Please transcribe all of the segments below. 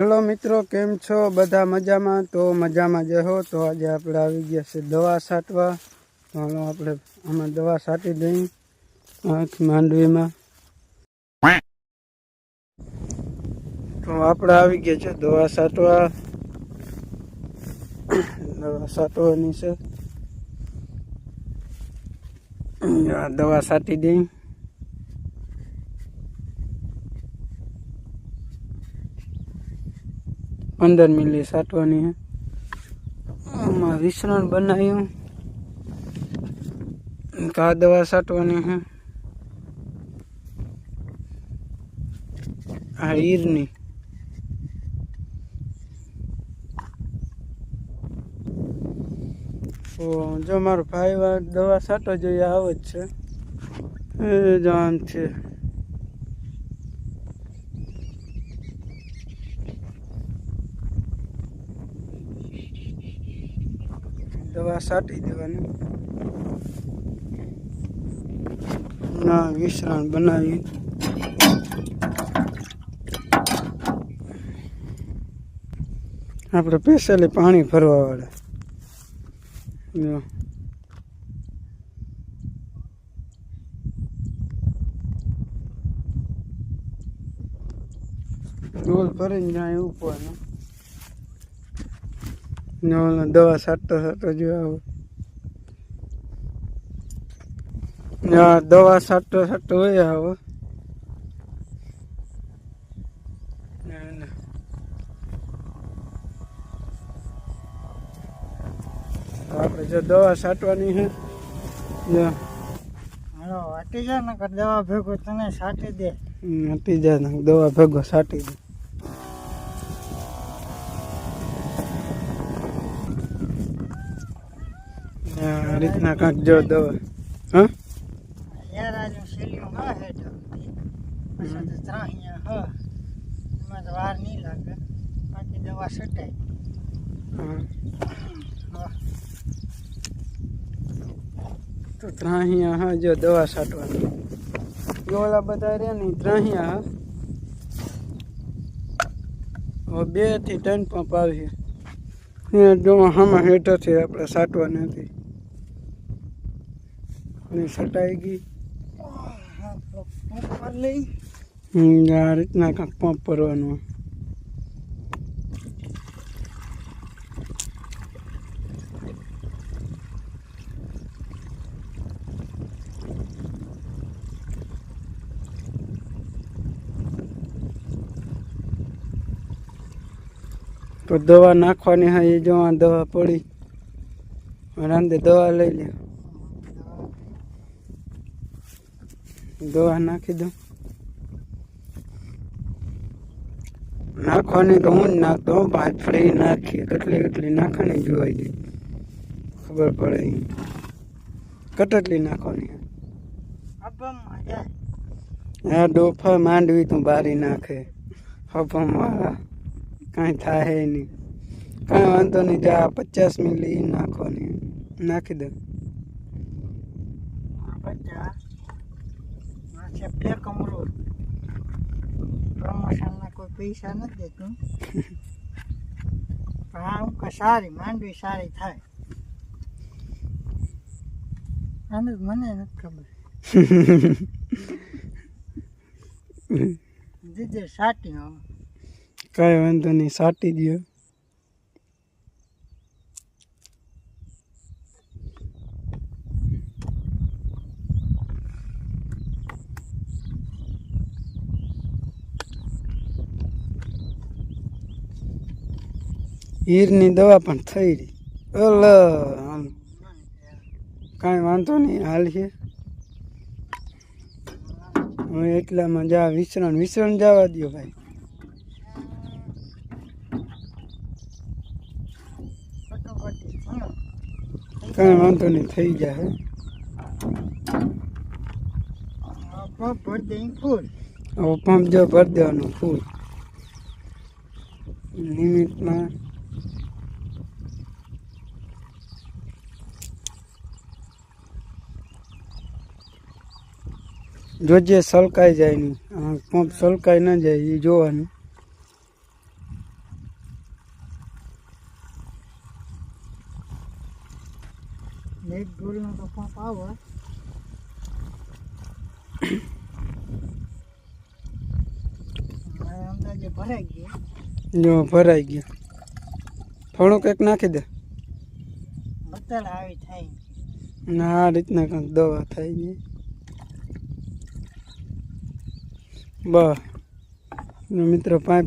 Hello મિત્રો, કેમ છો? બધા મજામાં? તો મજામાં જ હો. તો આજે આપણે આવી ગયા છે દવા છાંટવા તો આપણે આમાં દવા છાંટી દઈ આંખ માંડવીમાં. તો આપણે આવી ગયા છે દવા છાંટવા દવા છાંટવાની છે. દવા છાંટી દઈ પંદર મિલી સાટવાની છે આમાં વિસરણ બનાવ્યું કા દવા સાટવાની છે આ ઈરની. તો જો મારો ભાઈ વા દવા સાટો જોઈએ, આવે જ છે. એ જાન છે. દવા છાંટી દેવાની ના વિશ્રાણ બનાવી આપણે સ્પેશિયલી પાણી ભરવા વાળા જો. ડોલ ભરીને જાય ઉપર ને દવા છાંટતો છાંટતો જો આવો દવા છાંટતો છાંટતો હોય આવો ના, ના. તો આપણે જો દવા છાંટવાની છે જો વાટી જા ને દવા ભેગો તને સાટી દે હટી જાય ને દવા ભેગો છાંટી દે આ રીતના કાંક જો દવા. હા? વાર નહીં લાગે. બાકી દવા છટાય. તો ત્રાહિયા હા જો દવા છાંટવાની. ગોળા બધા રહ્યા ને ત્રાહિયા હા. બેથી ત્રણ પંપ આવી જો આમાં હેઠળથી આપણે છાંટવાની હતી. અને છટાઈ ગઈ. આ રીતના કાંક પંપ ભરવાનું. તો દવા નાખવાની હા, એ જો આ દવા પડી. રાંધે દવા લઈ લે. દવા નાખી દઉં. નાખવાની તો હું જ નાખતો ફળી નાખીએ. કેટલી કેટલી નાખવાની જોવાઈ દે ખબર પડે. કેટલી નાખવાની. હા ડોફા માંડવી તું બારી નાખે. હપમ વાળા કાંઈ થાય નહીં. કાંઈ વાંધો નહીં જા પચાસ મિલી નાખવાની. નાખી દે. આ છે. ફેક કમરો. પ્રમોશનના કોઈ પૈસા નથી દેતું. પણ આ હું કે સારી માંડવી સારી થાય. આને મને નથી ખબર. દીદી સાટી કઈ કાંઈ વાંધો નહીં સાટી દો હીરની દવા પણ થઈ રહી. ઓલ કાંઈ વાંધો નહીં, હાલ છે. હવે એટલામાં જા, વિસરણ વિસરણ જવા દો ભાઈ. કાંઈ વાંધો નહીં, થઈ જાય પંપ જો ભરી દેવાનું ફૂલ. લિમિટમાં જોજે સલકાઈ જાય નહીં. પંપ સલકાઈ ન જાય એ જોવાનું. એક ગોળીનો તો પંપ આવે ભરાઈ ગયો. જો ભરાઈ ગયા. થોડુંક એક નાખી દે. આવી થાય. ના આ રીતના કંઈક દવા થાય છે બસ. મિત્રો પાઇપ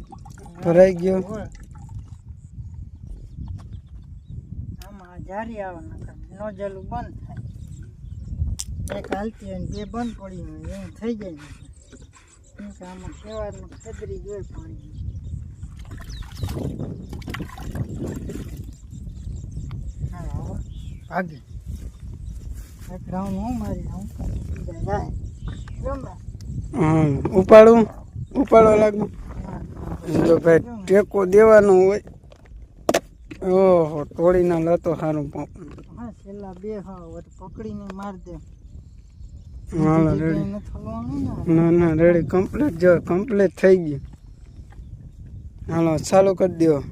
ભરાઈ ગયો. જારી આવવાના નોઝલ બંધ થાય. એક હાલતી હોય બે બંધ પડી હોય, એવું થઈ જાય કે આમાં સવારમાં ખદરી જોઈએ પાણી હા ભાગી. એક હું મારી, હું જાય. હા ઉપાડવું ઉપાડવા લાગુ? જો ભાઈ ટેકો દેવાનો હોય. ઓહો તોડીને લતો સારું છેલ્લા બે પકડીને માર દે. હાલો રેડી. ને. ના રેડી કમ્પ્લીટ જો કમ્પ્લીટ થઈ ગયું. હાલો ચાલુ કરી દો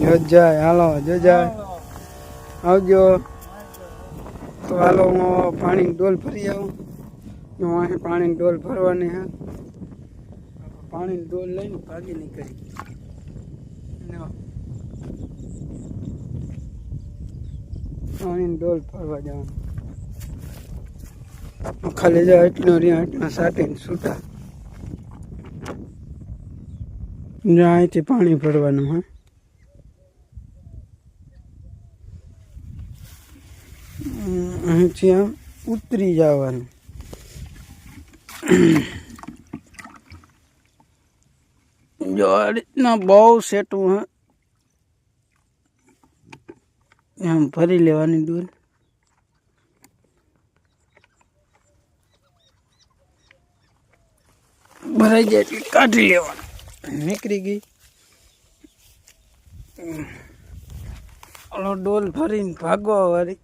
જો જાય હાલો જો જાય. આવજો. તો હાલો, હું પાણીની ડોલ ભરી આવું. હું અહીં પાણીની ડોલ ભરવાની હે પાણીની ડોલ લઈને ભાગી નીકળી. લ્યો. પાણીની ડોલ ભરવા જવાનું. ખાલી જાય એટલો રહ્યા એટલા સાટીને છૂટા જો અહીંથી પાણી ભરવાનું, હા. અહીંથી આમ ઉતરી જવાનું. જો આ રીતના બહુ સેટું, હા. એમ ફરી લેવાની દૂર. ભરાઈ જાય એટલે કાઢી લેવાનું. નીકળી ગઈ. ઓલો ડોલ ફરીને ભાગવા વાળી